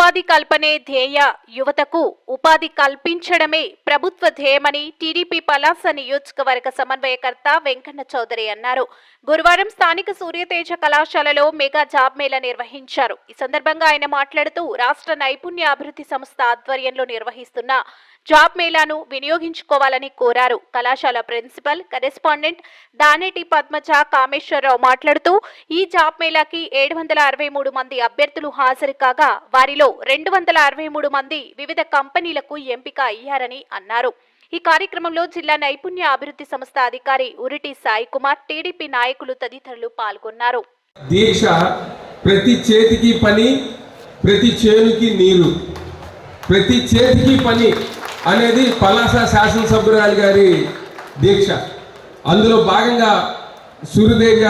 ఉపాధి కల్పనే ధ్యేయ యువతకు ఉపాధి కల్పించడమే ప్రభుత్వ ధ్యేయమని టీడీపీ పలాస నియోజకవర్గ సమన్వయకర్త వెంకన్న చౌదరి అన్నారు. గురువారం స్థానిక సూర్యతేజ కళాశాలలో మెగా జాబ్ మేళా నిర్వహించారు. ఈ సందర్భంగా ఆయన మాట్లాడుతూ రాష్ట్ర నైపుణ్య అభివృద్ధి సంస్థ ఆధ్వర్యంలో నిర్వహిస్తున్న జాబ్ మేళాను వినియోగించుకోవాలని కోరారు. కళాశాల ప్రిన్సిపల్ కరెస్పాండెంట్ దానేటి పద్మజ కామేశ్వరరావు మాట్లాడుతూ ఈ జాబ్ మేళాకి ఏడు వందల అరవై మూడు మంది అభ్యర్థులు హాజరు కాగా వారిలో రెండు వందల అరవై మూడు మంది వివిధ కంపెనీలకు ఎంపిక అయ్యారని అన్నారు. ఈ కార్యక్రమంలో జిల్లా నైపుణ్య అభివృద్ధి సంస్థ అధికారి ఉరిటి సాయి కుమార్ టీడీపీ నాయకులు తదితరులు పాల్గొన్నారు. దీక్ష ప్రతి చేతికి పని ప్రతి చేనుకి నీరు. ప్రతి చేతికి పని అనేది పలాస శాసనసభ్యురాలు గారి దీక్ష. అందులో భాగంగా సూర్యదేవ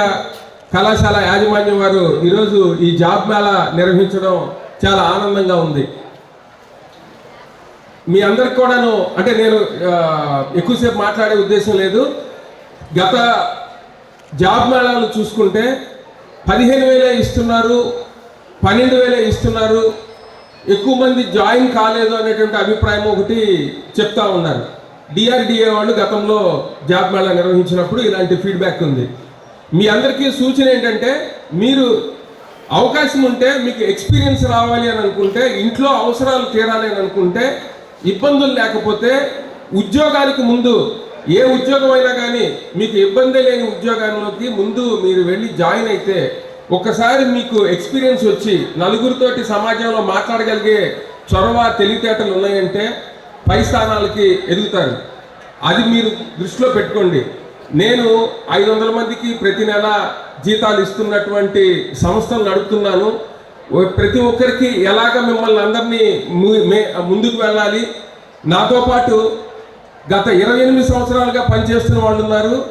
కళాశాల యాజమాన్యం వారు ఈరోజు ఈ జాబ్ మేళా నిర్వహించడం చాలా ఆనందంగా ఉంది. మీ అందరికి కూడాను అంటే నేను ఎక్కువసేపు మాట్లాడే ఉద్దేశం లేదు. గత జాబ్ మేళాలు చూసుకుంటే పదిహేను వేలే ఇస్తున్నారు పన్నెండు వేలే ఇస్తున్నారు. ఎక్కువ మంది జాయిన్ కాలేదు అనేటువంటి అభిప్రాయం ఒకటి చెప్తా ఉన్నారు. డిఆర్డిఏ వాళ్ళు గతంలో జాబ్ మేళా నిర్వహించినప్పుడు ఇలాంటి ఫీడ్బ్యాక్ ఉంది. మీ అందరికీ సూచన ఏంటంటే మీరు అవకాశం ఉంటే మీకు ఎక్స్పీరియన్స్ రావాలి అని అనుకుంటే ఇంట్లో అవసరాలు తీరాలి అని అనుకుంటే ఇబ్బందులు లేకపోతే ఉద్యోగానికి ముందు ఏ ఉద్యోగం అయినా కానీ మీకు ఇబ్బంది లేని ఉద్యోగంలోకి ముందు మీరు వెళ్ళి జాయిన్ అయితే ఒక్కసారి మీకు ఎక్స్పీరియన్స్ వచ్చి నలుగురితోటి సమాజంలో మాట్లాడగలిగే చొరవ తెలివితేటలు ఉన్నాయంటే పై స్థానాలకి ఎదుగుతారు. అది మీరు దృష్టిలో పెట్టుకోండి. నేను ఐదు వందల మందికి ప్రతి నెల జీతాలు ఇస్తున్నటువంటి సంస్థలు నడుపుతున్నాను. ప్రతి ఒక్కరికి ఎలాగ మిమ్మల్ని అందరినీ మే- ముందుకు వెళ్ళాలి. నాతో పాటు గత ఇరవై ఎనిమిది సంవత్సరాలుగా పనిచేస్తున్న వాళ్ళు ఉన్నారు.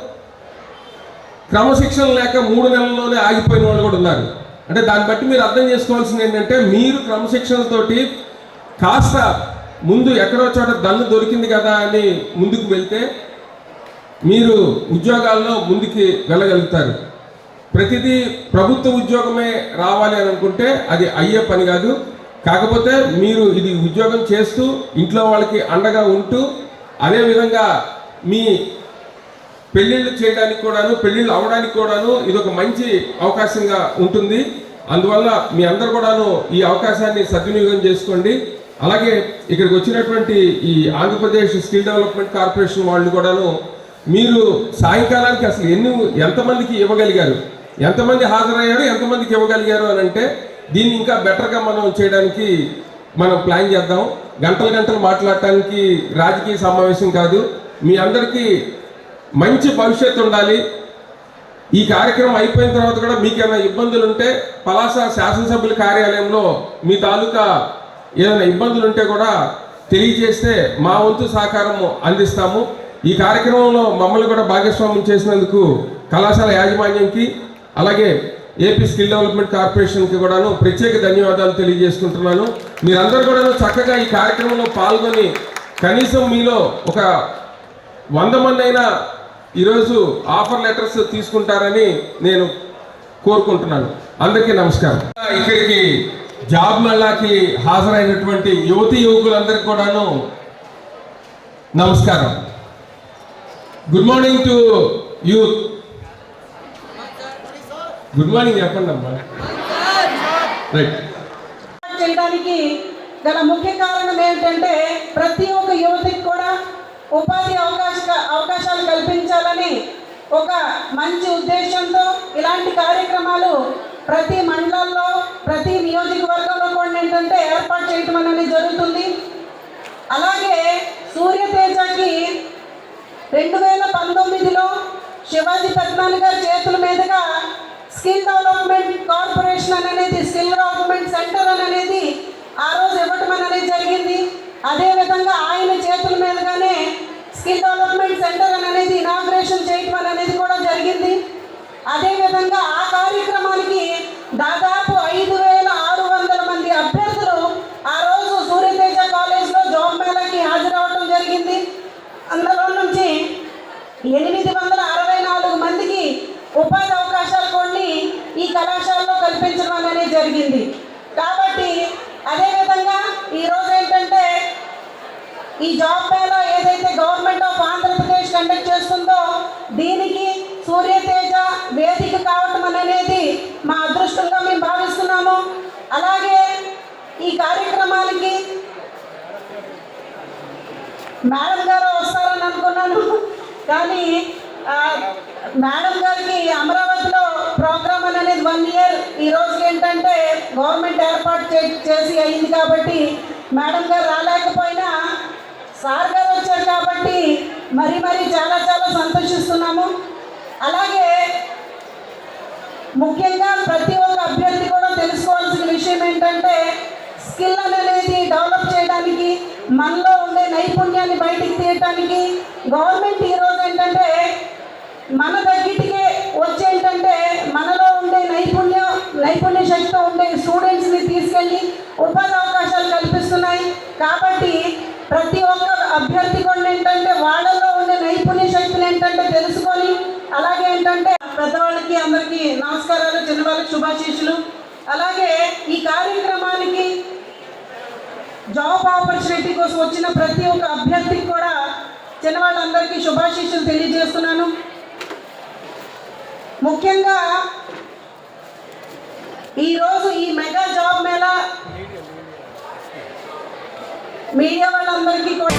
క్రమశిక్షణ లేక మూడు నెలల్లోనే ఆగిపోయిన వాళ్ళు కూడా ఉన్నారు. అంటే దాన్ని బట్టి మీరు అర్థం చేసుకోవాల్సింది ఏంటంటే మీరు క్రమశిక్షణతోటి కాస్త ముందు ఎక్కడో చోట దన్ను దొరికింది కదా అని ముందుకు వెళ్తే మీరు ఉద్యోగాల్లో ముందుకి వెళ్ళగలుగుతారు. ప్రతిదీ ప్రభుత్వ ఉద్యోగమే రావాలి అని అనుకుంటే అది అయ్యే పని కాదు. కాకపోతే మీరు ఇది ఉద్యోగం చేస్తూ ఇంట్లో వాళ్ళకి అండగా ఉంటూ అదేవిధంగా మీ పెళ్ళిళ్ళు చేయడానికి కూడాను పెళ్ళిళ్ళు అవడానికి కూడాను ఇది ఒక మంచి అవకాశంగా ఉంటుంది. అందువల్ల మీ అందరు కూడాను ఈ అవకాశాన్ని సద్వినియోగం చేసుకోండి. అలాగే ఇక్కడికి వచ్చినటువంటి ఈ ఆంధ్రప్రదేశ్ స్కిల్ డెవలప్మెంట్ కార్పొరేషన్ వాళ్ళు కూడాను మీరు సాయంకాలానికి అసలు ఎన్ని ఎంతమందికి ఇవ్వగలిగారు? ఎంతమంది హాజరయ్యారు ఎంతమందికి ఇవ్వగలిగారు అని అంటే దీన్ని ఇంకా బెటర్గా మనం చేయడానికి మనం ప్లాన్ చేద్దాం. గంటలు గంటలు మాట్లాడటానికి రాజకీయ సమావేశం కాదు. మీ అందరికీ మంచి భవిష్యత్తు ఉండాలి. ఈ కార్యక్రమం అయిపోయిన తర్వాత కూడా మీకు ఏమైనా ఇబ్బందులు ఉంటే పలాస శాసనసభ్యుల కార్యాలయంలో మీ తాలూకా ఏమైనా ఇబ్బందులు ఉంటే కూడా తెలియజేస్తే మా వంతు సహకారం అందిస్తాము. ఈ కార్యక్రమంలో మమ్మల్ని కూడా భాగస్వామ్యం చేసినందుకు కళాశాల యాజమాన్యంకి అలాగే ఏపీ స్కిల్ డెవలప్మెంట్ కార్పొరేషన్కి కూడాను ప్రత్యేక ధన్యవాదాలు తెలియజేసుకుంటున్నాను. మీరందరూ కూడాను చక్కగా ఈ కార్యక్రమంలో పాల్గొని కనీసం మీలో ఒక వంద మంది అయినా ఈరోజు ఆఫర్ లెటర్స్ తీసుకుంటారని నేను కోరుకుంటున్నాను. అందరికీ నమస్కారం. ఇక్కడికి జాబ్ మేళాకి హాజరైనటువంటి యువతి యువకులందరికీ కూడాను నమస్కారం. Good morning to youth. Good morning చెప్పండి అమ్మా. రైట్ చేయడానికి గల ముఖ్య కారణం ఏమిటంటే ప్రతి ఒక్క యువతికి కూడా ఉపాధి అవకాశ అవకాశాలు కల్పించాలని ఒక మంచి ఉద్దేశంతో ఇలాంటి కార్యక్రమాలు ప్రతి మండలాల్లో ప్రతి నియోజకవర్గంలో కూడా ఏంటంటే ఏర్పాటు చేయటం అనేది జరుగుతుంది. అలాగే సూర్యతేజకి రెండు వేల పంతొమ్మిదిలో శివాజీ పద్మాని గారి చేతుల స్కిల్ డెవలప్మెంట్ కార్పొరేషన్ అనేది స్కిల్ డెవలప్మెంట్ సెంటర్ అనేది ఆ రోజు ఇవ్వటం అనేది జరిగింది. అదేవిధంగా ఆయన చేతుల మీదుగానే స్కిల్ డెవలప్మెంట్ సెంటర్ అనేది ఇనాగ్రేషన్ చేయటం అనేది కూడా జరిగింది. అదేవిధంగా ఈరోజు ఏంటంటే ఈ జాబ్ మేళా ఏదైతే గవర్నమెంట్ ఆఫ్ ఆంధ్రప్రదేశ్ కండక్ట్ చేస్తుందో దీనికి సూర్యతేజ వేదిక కావటం అనేది మా అదృష్టంగా మేము భావిస్తున్నాము. అలాగే ఈ కార్యక్రమానికి మేడం గారు వస్తారని అనుకున్నాను. కానీ మేడం గారికి అమరావతిలో ప్రోగ్రామ్ అనేది వన్ ఇయర్ ఈ రోజుకి ఎందుకంటే గవర్నమెంట్ ఏర్పాటు చే- చేసి అయింది కాబట్టి మేడం గారు రాలేకపోయినా సార్ గారు వచ్చారు కాబట్టి మరి మరి చాలా చాలా సంతోషిస్తున్నాము. అలాగే ముఖ్యంగా ప్రతి ఒక్క అభ్యర్థి కూడా తెలుసుకోవాల్సిన విషయం ఏంటంటే స్కిల్ అనేది డెవలప్ చేయడానికి మనలో ఉండే నైపుణ్యాన్ని బయటికి తీయటానికి గవర్నమెంట్ ఈరోజు ఏంటంటే మన దగ్గరికి వచ్చి ఏంటంటే మనలో ఉండే నైపుణ్య శక్తితో ఉండే స్టూడెంట్స్ని తీసుకెళ్ళి ఉపాధి అవకాశాలు కల్పిస్తున్నాయి. కాబట్టి ప్రతి ఒక్క అభ్యర్థి కూడా ఏంటంటే వాళ్ళలో ఉండే నైపుణ్య శక్తులు ఏంటంటే తెలుసుకొని అలాగే ఏంటంటే పెద్దవాళ్ళకి అందరికీ నమస్కారాలు చిన్నవాళ్ళకి శుభాశీషులు అలాగే ఈ కార్యక్రమానికి జాబ్ ఆపర్చునిటీ కోసం వచ్చిన ప్రతి ఒక్క అభ్యర్థికి కూడా చిన్నవాళ్ళందరికీ శుభాశీషులు తెలియజేస్తున్నాను. ముఖ్యంగా ఈరోజు ఈ మెగా జాబ్ మేళా. మీడియా వాళ్ళందరికీ కూడా